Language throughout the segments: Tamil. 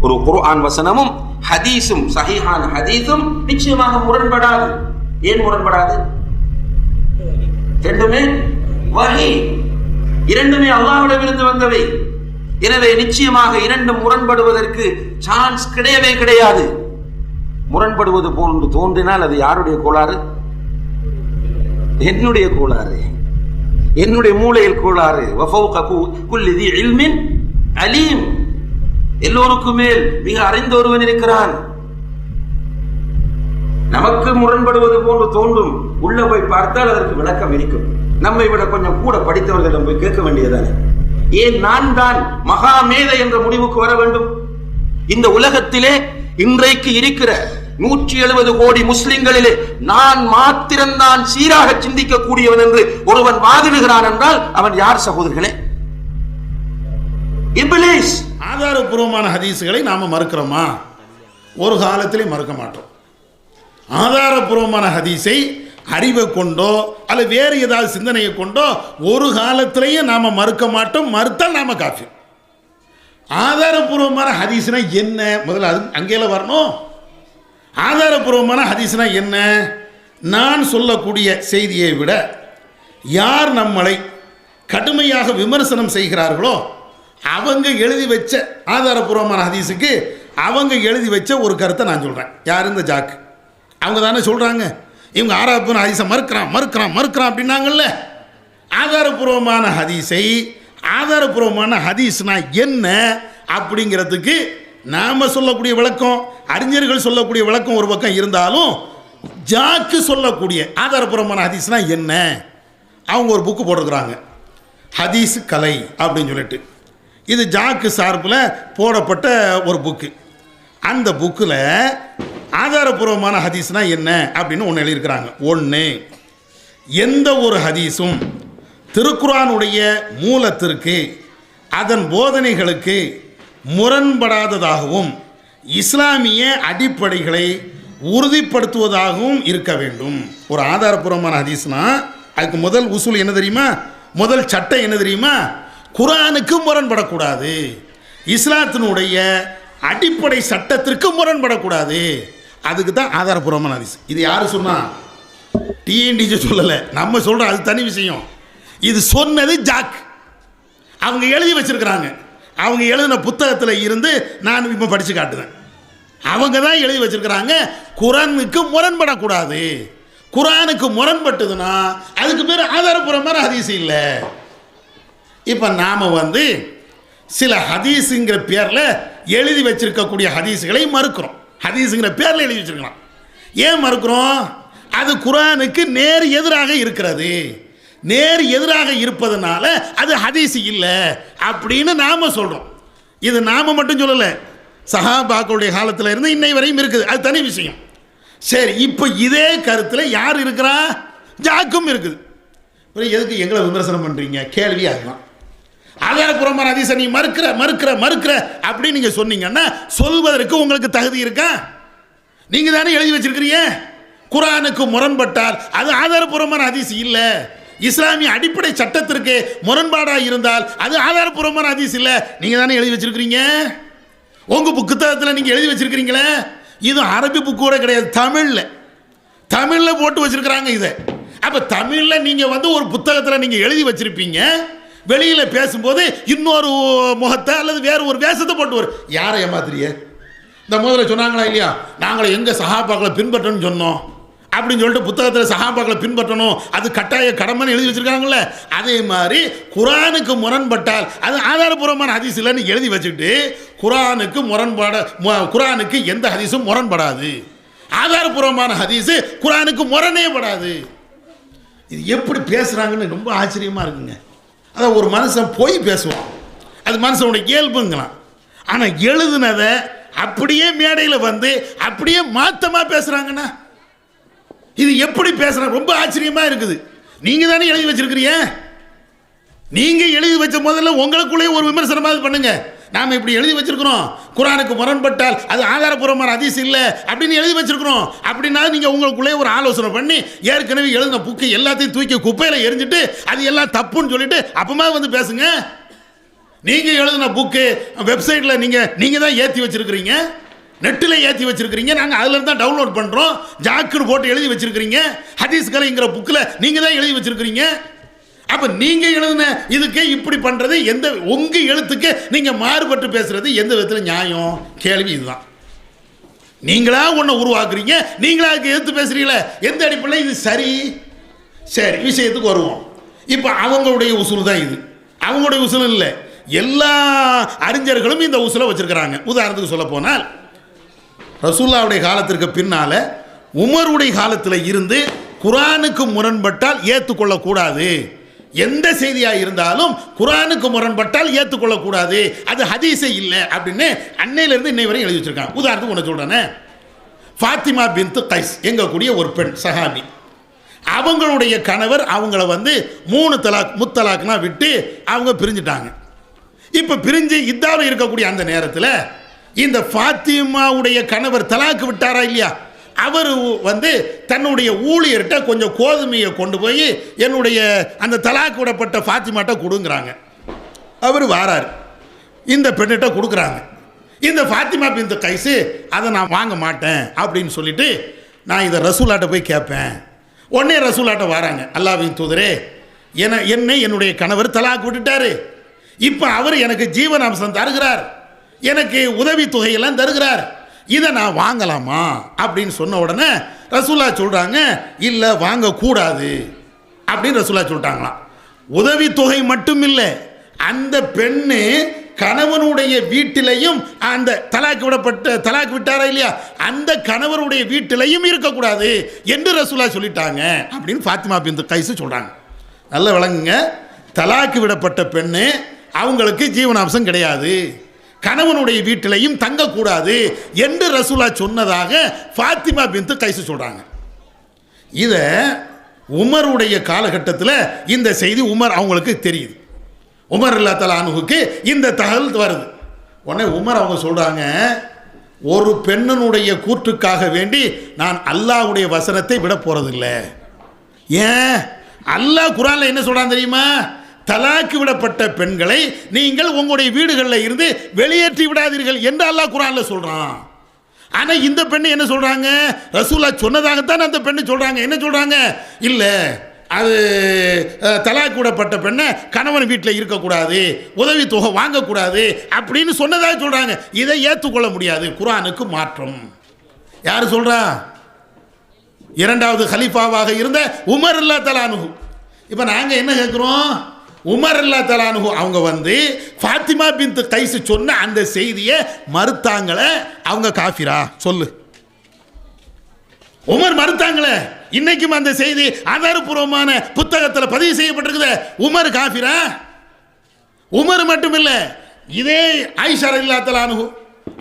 ஒரு குர்ஆன் வசனமும் ஹதீஸும் சஹீஹான ஹதீஸும் நிச்சயமாக முரண்படாது. ஏன் முரண்படாது? ரெண்டுமே வஹி இரண்டுமே அல்லாஹ்விடமிருந்து வந்தவை. எனவே நிச்சயமாக இரண்டும் முரண்படுவதற்கு சான்ஸ் கிடையவே கிடையாது. முரண்படுவது போன்று தோன்றினால் அது யாருடைய கோளாறு? என்னுடைய கோளாறு. என்னுடைய மூளையில் கோளாறு. அலீம். எல்லோருக்கும் மேல் மிக அறிந்த ஒருவன் இருக்கிறான். நமக்கு முரண்படுவது போன்று தோன்றும். உள்ள போய் பார்த்தால் அதற்கு விளக்கம் இருக்கும். நம்மை விட கொஞ்சம் கூட படித்தவர்களிடம் போய் கேட்க வேண்டியதானே ஏன் நான் தான் மகா மேதை என்ற முடிவுக்கு வர வேண்டும்? இந்த உலகத்திலே இன்றைக்கு இருக்கிற நூற்றி எழுபது கோடி முஸ்லிம்களிலே நான் மாத்திரம்தான் சீராக சிந்திக்கக்கூடியவன் என்று ஒருவன் வாதிடுகிறான் என்றால் அவன் யார் சகோதரர்களே? இபிலிஸ். ஆதாரபூர்வமான ஹதீஸுகளை நாம் மறுக்கிறோமா? ஒரு காலத்திலே மறுக்க மாட்டோம். ஆதாரபூர்வமான ஹதீஸை அறிவை கொண்டோ அல்ல வேறு ஏதாவது சிந்தனையை கொண்டோ ஒரு காலத்திலேயே நாம் மறுக்க மாட்டோம். மறுத்தால் நாம் காஃபி ஆதாரபூர்வமான ஹதீஸ்னா என்ன? முதல்ல அது அங்கேயில் வரணும். ஆதாரபூர்வமான ஹதீஸ்னா என்ன? நான் சொல்லக்கூடிய செய்தியை விட யார் நம்மளை கடுமையாக விமர்சனம் செய்கிறார்களோ அவங்க எழுதி வச்ச ஆதாரபூர்வமான ஹதீஸுக்கு அவங்க எழுதி வச்ச ஒரு கருத்தை நான் சொல்கிறேன் யார் இந்த ஜாக்கு அவங்க தானே சொல்கிறாங்க இவங்க ஆதாரபூர்வ ஹதீஸை மறுக்கிறான் மறுக்கிறான் மறுக்கிறான் அப்படின்னாங்கல்ல. ஆதாரபூர்வமான ஹதீஸை ஆதாரபூர்வமான ஹதீஸ்னா என்ன அப்படிங்கிறதுக்கு நாம் சொல்லக்கூடிய விளக்கம் அறிஞர்கள் சொல்லக்கூடிய விளக்கம் ஒரு பக்கம் இருந்தாலும் ஜாக்கு சொல்லக்கூடிய ஆதாரபூர்வமான ஹதீஸ்னா என்ன? அவங்க ஒரு புக்கு போட்டிருக்கிறாங்க. ஹதீஸ் கலை அப்படின்னு சொல்லிட்டு. இது ஜாக்கு சார்பில் போடப்பட்ட ஒரு புக்கு அந்த புக்கில் ஆதாரபூர்வமான ஹதீஸ்னா என்ன அப்படின்னு ஒன்று எழுதியிருக்கிறாங்க. ஒன்று எந்த ஒரு ஹதீஸும் திருக்குறானுடைய மூலத்திற்கு அதன் போதனைகளுக்கு முரண்படாததாகவும் இஸ்லாமிய அடிப்படைகளை உறுதிப்படுத்துவதாகவும் இருக்க வேண்டும். ஒரு ஆதாரபூர்வமான ஹதீஸ்னா அதுக்கு முதல் உசூல் என்ன தெரியுமா? முதல் சட்டம் என்ன தெரியுமா? குரானுக்கு முரண்படக்கூடாது. இஸ்லாத்தினுடைய அடிப்படை சட்டத்திற்கு முரண்படக்கூடாது. அதுக்கு தான் ஆதாரபூர்வமான ஹதீஸ். இது யார் சொன்னா? டிஎன்டிஜி சொல்லலை. நம்ம சொல்கிறோம் அது தனி விஷயம். இது சொன்னது ஜாக். அவங்க எழுதி வச்சிருக்கிறாங்க. அவங்க எழுதின புத்தகத்தில் இருந்து நான் இப்போ படித்து காட்டுவேன் அவங்க தான் எழுதி வச்சிருக்கிறாங்க. குரானுக்கு முரண்படக்கூடாது. குரானுக்கு முரண்பட்டதுன்னா அதுக்கு பேர் ஆதாரபூர்வமான அதிசயம் இல்லை. இப்போ நாம் வந்து சில ஹதீஸுங்கிற பேரில் எழுதி வச்சிருக்கக்கூடிய ஹதீஸுகளை மறுக்கிறோம். ஹதீஸுங்கிற பேரில் எழுதி வச்சிருக்கலாம். ஏன் மறுக்கிறோம்? அது குரானுக்கு நேர் எதிராக இருக்கிறது. நேர் எதிராக இருப்பதனால அது ஹதீஸ் இல்லை அப்படின்னு நாம் சொல்கிறோம் இது நாம் மட்டும் சொல்லலை. சஹாபாக்களுடைய காலத்தில் இருந்து இன்னை வரையும் இருக்குது. அது தனி விஷயம். சரி இப்போ இதே கருத்தில் யார் இருக்கிறா? ஜாக்கும் இருக்குது. எதுக்கு எங்களை விமர்சனம் பண்ணுறீங்க கேள்வி ஆகலாம் ஆதாரபூர்வமான அதிச நீ மறுக்கிற மறுக்கிற மறுக்கிற அப்படின்னு நீங்கள் சொன்னீங்கன்னா சொல்வதற்கு உங்களுக்கு தகுதி இருக்கா? நீங்கள் தானே எழுதி வச்சிருக்கிறீங்க? குரானுக்கு முரண்பட்டால் அது ஆதாரபூர்வமான அதிசி இல்லை. இஸ்லாமிய அடிப்படை சட்டத்திற்கு முரண்பாடாக இருந்தால் அது ஆதாரபூர்வமான அதிசி இல்லை. நீங்கள் தானே எழுதி வச்சிருக்கிறீங்க? உங்கள் புத்தகத்தில் நீங்கள் எழுதி வச்சிருக்கிறீங்களே? இது அரபி புக்கு கூட கிடையாது தமிழில். தமிழில் போட்டு வச்சிருக்கிறாங்க இதை. அப்போ தமிழில் நீங்கள் வந்து ஒரு புத்தகத்தில் நீங்கள் எழுதி வச்சுருப்பீங்க. வெளியில் பேசும்போது இன்னொரு முகத்தை அல்லது வேறு ஒரு வேஷத்தை போட்டு வரும் யாரை ஏமாத்துறிய இந்த முதல்ல சொன்னாங்களா இல்லையா? நாங்கள் எங்கே சகாபாக்களை பின்பற்றணும்னு சொன்னோம். அப்படின்னு சொல்லிட்டு புத்தகத்தில் சகாபாக்களை பின்பற்றணும். அது கட்டாய கடமைன்னு எழுதி வச்சுருக்காங்கல்ல. அதே மாதிரி குரானுக்கு முரண்பட்டால் அது ஆதாரபூர்வமான ஹதீஸ் இல்லைன்னு எழுதி வச்சுட்டு குரானுக்கு முரண்பட குரானுக்கு எந்த ஹதீஸும் முரண்படாது. ஆதாரபூர்வமான ஹதீஸு குரானுக்கு முரணே படாது. இது எப்படி பேசுகிறாங்கன்னு ரொம்ப ஆச்சரியமாக இருக்குங்க. அதை ஒரு மனுஷன் போய் பேசுவான். அது மனுஷனுடைய இயல்புங்களாம். ஆனால் எழுதுனதை அப்படியே மேடையில் வந்து அப்படியே மாத்தமாக பேசுகிறாங்கண்ணா இது எப்படி பேசுகிறாங்க ரொம்ப ஆச்சரியமாக இருக்குது. நீங்கள் தானே எழுதி வச்சிருக்கிறீங்க? நீங்கள் எழுதி வச்ச முதல்ல உங்களுக்குள்ளேயே ஒரு விமர்சனமாக பண்ணுங்கள் நாம் இப்படி எழுதி வச்சிருக்கிறோம். குரானுக்கு முரண்பட்டால் அது ஆதாரபூர்வமான ஹதீஸ் இல்லை அப்படின்னு எழுதி வச்சிருக்கிறோம். அப்படின்னா நீங்கள் உங்களுக்குள்ளே ஒரு ஆலோசனை பண்ணி ஏற்கனவே எழுதின புக்கு எல்லாத்தையும் தூக்கி குப்பையில் எரிஞ்சிட்டு அது எல்லாம் தப்புன்னு சொல்லிட்டு அப்பமா வந்து பேசுங்க. நீங்கள் எழுதின புக்கு வெப்சைட்டில் நீங்கள் நீங்கள் தான் ஏற்றி வச்சிருக்கிறீங்க. நெட்டில் ஏற்றி வச்சுருக்கிறீங்க. நாங்கள் அதில் தான் டவுன்லோட் பண்ணுறோம் ஜாக்குன்னு போட்டு எழுதி வச்சுருக்கிறீங்க. ஹதீஸ் கலைங்கிற புக்கில் நீங்கள் தான் எழுதி வச்சுருக்கிறீங்க. அப்போ நீங்கள் எழுதின இதுக்கே இப்படி பண்ணுறது எந்த உங்கள் எழுத்துக்கு நீங்கள் மாறுபட்டு பேசுகிறது எந்த விதத்தில் நியாயம்? கேள்வி இதுதான். நீங்களா ஒன்றை உருவாக்குறீங்க நீங்களா அதுக்கு எதிர்த்து எந்த அடிப்படையில் இது சரி? சரி விஷயத்துக்கு வருவோம். இப்போ அவங்களுடைய உசூல் தான் இது. அவங்களுடைய உசூல் இல்லை. எல்லா அறிஞர்களும் இந்த உசூலை வச்சுருக்கிறாங்க. உதாரணத்துக்கு சொல்ல போனால் ரசூல்லாவுடைய காலத்திற்கு பின்னால் உமருடைய காலத்தில் இருந்து குரானுக்கு முரண்பட்டால் ஏற்றுக்கொள்ளக்கூடாது எந்த செய்தியாக இருந்தாலும் குரானுக்கு முரண்பட்டால் ஏற்றுக்கொள்ளக்கூடாது அது ஹதீஸே இல்லை அப்படின்னு அன்னையிலேருந்து இன்னை வரையும் எழுதி வச்சிருக்காங்க. உதாரணத்துக்கு ஒன்று சொல்கிறேனே ஃபாத்திமா பின்து கைஸ் எங்கக்கூடிய ஒரு பெண் சஹாபி. அவங்களுடைய கணவர் அவங்கள வந்து மூணு தலாக் முத்தலாக்னா விட்டு அவங்க பிரிஞ்சிட்டாங்க. இப்போ பிரிஞ்சு இதாவில் இருக்கக்கூடிய அந்த நேரத்தில் இந்த ஃபாத்திமாவுடைய கணவர் தலாக்கு விட்டாரா இல்லையா? அவர் வந்து தன்னுடைய ஊழியர்கிட்ட கொஞ்சம் கோதுமையை கொண்டு போய் என்னுடைய அந்த தலாக்கு விடப்பட்ட ஃபாத்திமாட்ட கொடுங்குறாங்க. அவர் வாரார். இந்த பெண்ணிட்ட கொடுக்குறாங்க. இந்த ஃபாத்திமா பிந்த கைசு அதை நான் வாங்க மாட்டேன் அப்படின்னு சொல்லிட்டு நான் இதை ரசூலாட்ட போய் கேட்பேன் உடனே ரசூலாட்ட வராங்க. அல்லாவின் தூதரே என என்னை என்னுடைய கணவர் தலாக்கு விட்டுட்டாரு. இப்போ அவர் எனக்கு ஜீவனாம்சம் தருகிறார். எனக்கு உதவி தொகையெல்லாம் தருகிறார். இதை நான் வாங்கலாமா அப்படின்னு சொன்ன உடனே ரசூல்லா சொல்கிறாங்க இல்லை வாங்கக்கூடாது. அப்படின்னு ரசூல்லா சொல்லிட்டாங்களாம். உதவி தொகை மட்டும் இல்லை அந்த பெண்ணு கணவனுடைய வீட்டிலையும் அந்த தலாக்கு விடப்பட்ட தலாக்கு விட்டாரா இல்லையா? அந்த கணவருடைய வீட்டிலையும் இருக்கக்கூடாது என்று ரசூலா சொல்லிட்டாங்க அப்படின்னு ஃபாத்திமா பிந்து கைசு சொல்கிறாங்க நல்ல விளங்குங்க. தலாக்கு விடப்பட்ட பெண்ணு அவங்களுக்கு ஜீவனாம்சம் கிடையாது. கணவனுடைய வீட்டிலையும் தங்கக்கூடாது என்று ரசூலா சொன்னதாக ஃபாத்திமா பிந்து கைசு சொல்கிறாங்க இதை உமருடைய காலகட்டத்தில் இந்த செய்தி உமர் அவங்களுக்கு தெரியுது. உமர் இல்லா தலானுக்கு இந்த தகவல் வருது. உடனே உமர் அவங்க சொல்கிறாங்க ஒரு பெண்ணனுடைய கூற்றுக்காக வேண்டி நான் அல்லாஹ்வுடைய வசனத்தை விட போகிறதில்ல ஏன்? அல்லாஹ் குரானில் என்ன சொல்கிறான் தெரியுமா? தலாக்கு விடப்பட்ட பெண்களை நீங்கள் உங்களுடைய வீடுகளில் இருந்து வெளியேற்றி விடாதீர்கள் என்று அல்லாஹ் குரானில் சொல்கிறான் ஆனால் இந்த பெண்ணு என்ன சொல்கிறாங்க ரசூலா சொன்னதாகத்தான் அந்த பெண்ணு சொல்கிறாங்க என்ன சொல்கிறாங்க இல்லை அது அஹ், விடப்பட்ட பெண்ணை கணவன் வீட்டில் இருக்கக்கூடாது உதவி தொகை வாங்கக்கூடாது அப்படின்னு சொன்னதாக சொல்கிறாங்க இதை ஏற்றுக்கொள்ள முடியாது. குரானுக்கு மாற்றம். யார் சொல்கிறா இரண்டாவது ஹலீஃபாவாக இருந்த உமர் அல்லா தலானு இப்போ நாங்கள் என்ன கேட்குறோம் உமர் அல்லா தலானுகு அவங்க வந்து ஃபாத்திமா பின் கைசு சொன்ன அந்த செய்தியை மறுத்தாங்களே அவங்க காஃபிரா? சொல்லு. உமர் மறுத்தாங்களே. இன்னைக்கும் அந்த செய்தி ஆதாரபூர்வமான புத்தகத்தில் பதிவு செய்யப்பட்டிருக்குது. உமர் காஃபிரா? உமர் மட்டும் இல்லை இதே ஐஷா இல்லா அனுகு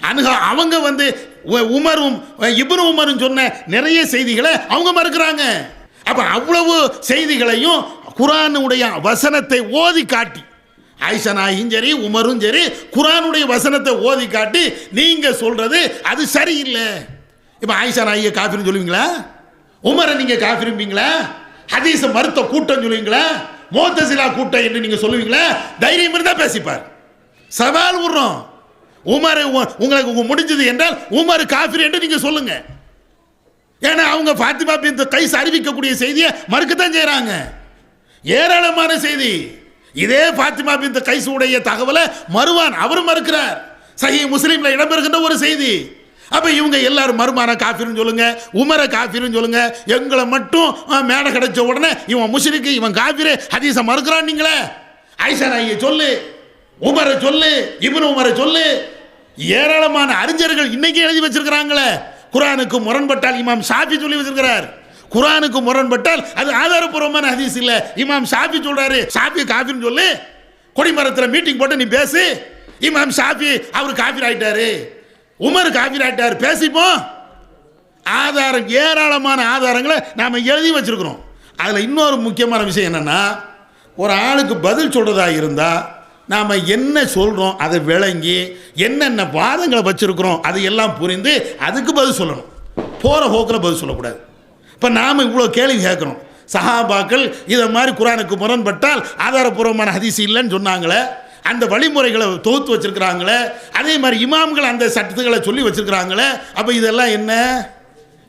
அணுக அவங்க வந்து உ- உமரும் இப்னு உமரும் சொன்ன நிறைய செய்திகளை அவங்க மறுக்கிறாங்க. அப்போ அவ்வளவு செய்திகளையும் குரானுடைய வசனத்தை ஓதி காட்டி. ஆயிஷா சரி உமரும் சரி குரானுடைய வசனத்தை ஓதி காட்டி நீங்கள் சொல்கிறது அது சரியில்லை. இப்போ ஆயிஷா நாயை காஃபின்னு சொல்லுவீங்களா? உமரை நீங்கள் காஃபிரும்பீங்களா? ஹதீஸ மருத்த கூட்டம் சொல்லுவீங்களா? மோத்தசிலா கூட்டம் என்று நீங்கள் சொல்லுவீங்களா? தைரியம் இருந்தால் பேசிப்பார். சவால் விடுறோம். உமர் உ- உங்களுக்கு முடிஞ்சது என்றால் உமர் காஃபிர் என்று நீங்கள் சொல்லுங்கள் ஏன்னா அவங்க ஃபாத்திமா பின் கைஸ் அறிவிக்கக்கூடிய செய்தியை மறுக்கத்தான் செய்கிறாங்க ஏராளமான செய்தி. இதே ஃபாத்திமா பின் கைஸ் உடைய தகவலை மறுவான் அவரும் மறுக்கிறார். சஹி முஸ்லீமில் இடம்பெறுகின்ற ஒரு செய்தி. அப்போ இவங்க எல்லாரும் மருமான காஃபிர்னு சொல்லுங்க உமரை காஃபிர்னு சொல்லுங்க எங்களை மட்டும் மேடை கிடைச்ச உடனே இவன் முஸ்லிக்கு இவன் காஃபிரு ஹதீஸை மறுக்கிறான் நீங்களே. ஐசா நாயை சொல்லு உமரை சொல்லு இப்னு உமரை சொல்லு. ஏராளமான அறிஞர்கள் இன்னைக்கு எழுதி வச்சிருக்கிறாங்களே. குரானுக்கு முரண்பட்டால் இமாம் ஷாஃபி சொல்லி வச்சிருக்கிறார் குரானுக்கு முரண்பட்டால் அது ஆதாரபூர்வமான ஹதீஸ் இல்லை. இமாம் ஷாஃபி சொல்றாரு. ஷாஃபி காஃபின்னு சொல்லு கொடிமரத்தில் மீட்டிங் போட்டு நீ பேசு. இமாம் ஷாஃபி அவர் காஃபிர் ஆயிட்டாரு உமர் காஃபிர் ஆயிட்டாரு பேசிப்போம் ஆதாரம் ஏராளமான ஆதாரங்களை நாம் எழுதி வச்சிருக்கிறோம். அதில் இன்னொரு முக்கியமான விஷயம் என்னென்னா ஒரு ஆளுக்கு பதில் சொல்கிறதா இருந்தால் நாம் என்ன சொல்கிறோம் அதை விளங்கி என்னென்ன வாதங்களை வச்சுருக்குறோம் அது எல்லாம் புரிந்து அதுக்கு பதில் சொல்லணும். போகிற போக்கில் பதில் சொல்லக்கூடாது. இப்போ நாம் இவ்வளோ கேள்வி கேட்குறோம் சஹாபாக்கள் இதை மாதிரி குரானுக்கு முரண்பட்டால் ஆதாரபூர்வமான ஹதிசி இல்லைன்னு சொன்னாங்களே அந்த வழிமுறைகளை தொகுத்து வச்சுருக்கிறாங்களே அதே மாதிரி இமாம்கள் அந்த சட்டத்துகளை சொல்லி வச்சுருக்கிறாங்களே அப்போ இதெல்லாம் என்ன?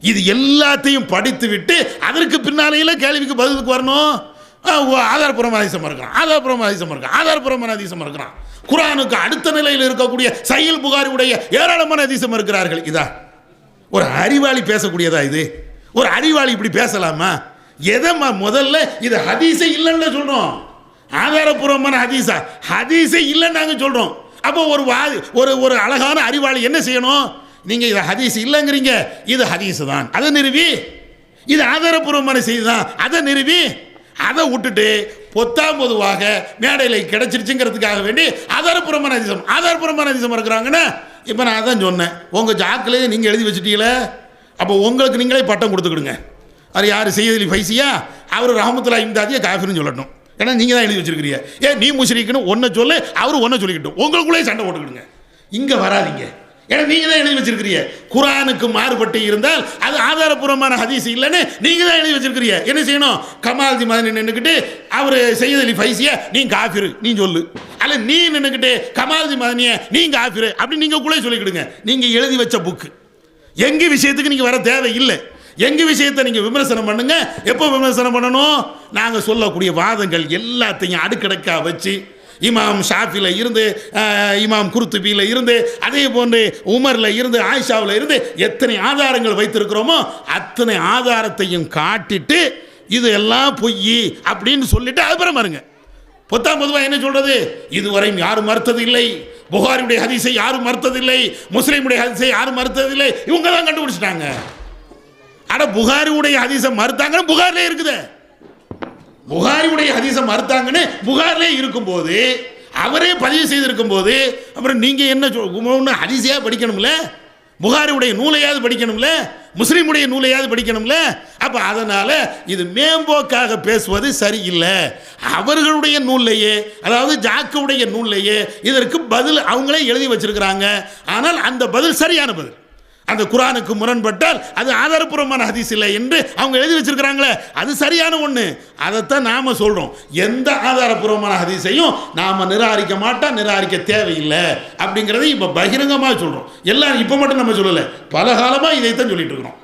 இது எல்லாத்தையும் படித்து விட்டு அதற்கு பின்னாலேயில் கேள்விக்கு பதிலுக்கு வரணும். ஆதாரபுரமான ஓ, அதிசம் இருக்கிறான் ஆதாரபுரமான அதிசம் இருக்கான் ஆதாரபுரமான அதிசம் இருக்கிறான் குரானுக்கு அடுத்த நிலையில் இருக்கக்கூடிய சையல் புகாரியுடைய ஏராளமான அதிசம் இருக்கிறார்கள் இதா ஒரு அறிவாளி பேசக்கூடியதா இது? ஒரு அறிவாளி இப்படி பேசலாமா? எதம்மா முதல்ல இது ஹதீஸே இல்லைன்னு சொல்கிறோம் ஆதாரபூர்வமான ஹதீஸா? ஹதீஸே இல்லைன்னு நாங்கள் சொல்றோம். அப்போ ஒரு வா ஒரு ஒரு அழகான அறிவாளி என்ன செய்யணும்? நீங்கள் இது ஹதீஸ் இல்லைங்கிறீங்க. இது ஹதீஸ் தான் அதை நிறுவி. இது ஆதாரபூர்வமான செய்தி தான் அதை நிறுவி. அதை விட்டுட்டு பொத்தாம் பொதுவாக மேடையில் கிடைச்சிருச்சுங்கிறதுக்காக வேண்டி ஆதாரபூர்வமான அதிசம் ஆதாரபூர்வமான அதிசம் இருக்கிறாங்கன்னு இப்போ நான் அதான் சொன்னேன். உங்கள் ஜாக்கிலே நீங்கள் எழுதி வச்சுட்டீங்களே? அப்போ உங்களுக்கு நீங்களே பட்டம் கொடுத்துக்கிடுங்க. அது யார் செய்யதில் ஃபைசியா அவர் ரஹமத்துல்லா இம்தாதியை காஃபின்னு சொல்லட்டும். ஏன்னா நீங்கள் தான் எழுதி வச்சிருக்கிறீங்க. ஏன் நீ முஷரிக்குன்னு ஒன்றை சொல்லு அவர் ஒன்றை சொல்லிக்கிட்டும். உங்களுக்குள்ளே சண்டை போட்டுக்கிடுங்க. இங்கே வராதீங்க. ஏன்னா நீங்கள் தான் எழுதி வச்சிருக்கிறீங்க. குரானுக்கு மாறுபட்டு இருந்தால் அது ஆதாரபூர்வமான ஹதீஸ் இல்லைன்னு நீங்கள் தான் எழுதி வச்சிருக்கிறீங்க. என்ன செய்யணும்? கமால்தி மாதிரி நின்றுக்கிட்டு அவர் செய்யது அலி ஃபைசிய நீ காஃபிரு நீ சொல்லு. அல்ல நீ நின்றுக்கிட்டு கமால்தி மதனிய நீ காஃபிரு அப்படி நீங்கள் கூட சொல்லிக்கிடுங்க. நீங்கள் எழுதி வச்ச புக்கு எங்க விஷயத்துக்கு நீங்க வர தேவை இல்லை எங்க விஷயத்தை நீங்க விமர்சனம் பண்ணுங்க. எப்போ விமர்சனம் பண்ணணும்? நாங்கள் சொல்லக்கூடிய வாதங்கள் எல்லாத்தையும் அடுக்கடுக்காக வச்சு இமாம் ஷாஃபியில் இருந்து இமாம் குருத்துபியில் இருந்து அதே போன்று உமரில் இருந்து ஆயிஷாவில் இருந்து எத்தனை ஆதாரங்கள் வைத்திருக்கிறோமோ அத்தனை ஆதாரத்தையும் காட்டிட்டு இது எல்லாம் பொய் அப்படின்னு சொல்லிட்டு அப்புறம் பாருங்க. பொத்தாம் பொதுவாக என்ன சொல்றது? இதுவரையும் யாரும் மறுத்தது இல்லை புகாரியுடைய ஹதீஸை யாரும் மறுத்ததில்லை. முஸ்லீமுடைய ஹதீஸை யாரும் மறுத்ததில்லை. இவங்க தான் கண்டுபிடிச்சிட்டாங்க. ஆனால் புகாரியுடைய ஹதீஸை மறுத்தாங்கன்னு புகாரில் இருக்குதே. புகாரியுடைய ஹதீஸை மறுத்தாங்கன்னு புகார்லே இருக்கும்போது அவரே பதிவு செய்திருக்கும் போது அப்புறம் நீங்கள் என்ன சொல்- ஒண்ணு படிக்கணும்ல? புகாரியுடைய நூலையாவது படிக்கணும்ல? முஸ்லீமுடைய நூலையாவது படிக்கணும்ல? அப்போ அதனால் இது மேம்போக்காக பேசுவது சரியில்லை. அவர்களுடைய நூல்லையே அதாவது ஜாக்கவுடைய நூல்லையே இதற்கு பதில் அவங்களே எழுதி வச்சிருக்கிறாங்க. ஆனால் அந்த பதில் சரியான பதில். அந்த குரானுக்கு முரண்பட்டால் அது ஆதாரப்பூர்வமான ஹதீஸ் இல்லை என்று அவங்க எழுதி வச்சிருக்கிறாங்களே. அது சரியான ஒன்று அதைத்தான் நாம் சொல்கிறோம் எந்த ஆதாரப்பூர்வமான ஹதீஸையும் நாம் நிராகரிக்க மாட்டோம் நிராகரிக்க தேவையில்லை அப்படிங்கிறத இப்போ பகிரங்கமாக சொல்கிறோம் எல்லாரும் இப்போ மட்டும் நம்ம சொல்லலை. பல காலமாக இதைத்தான் சொல்லிட்டு இருக்கிறோம்.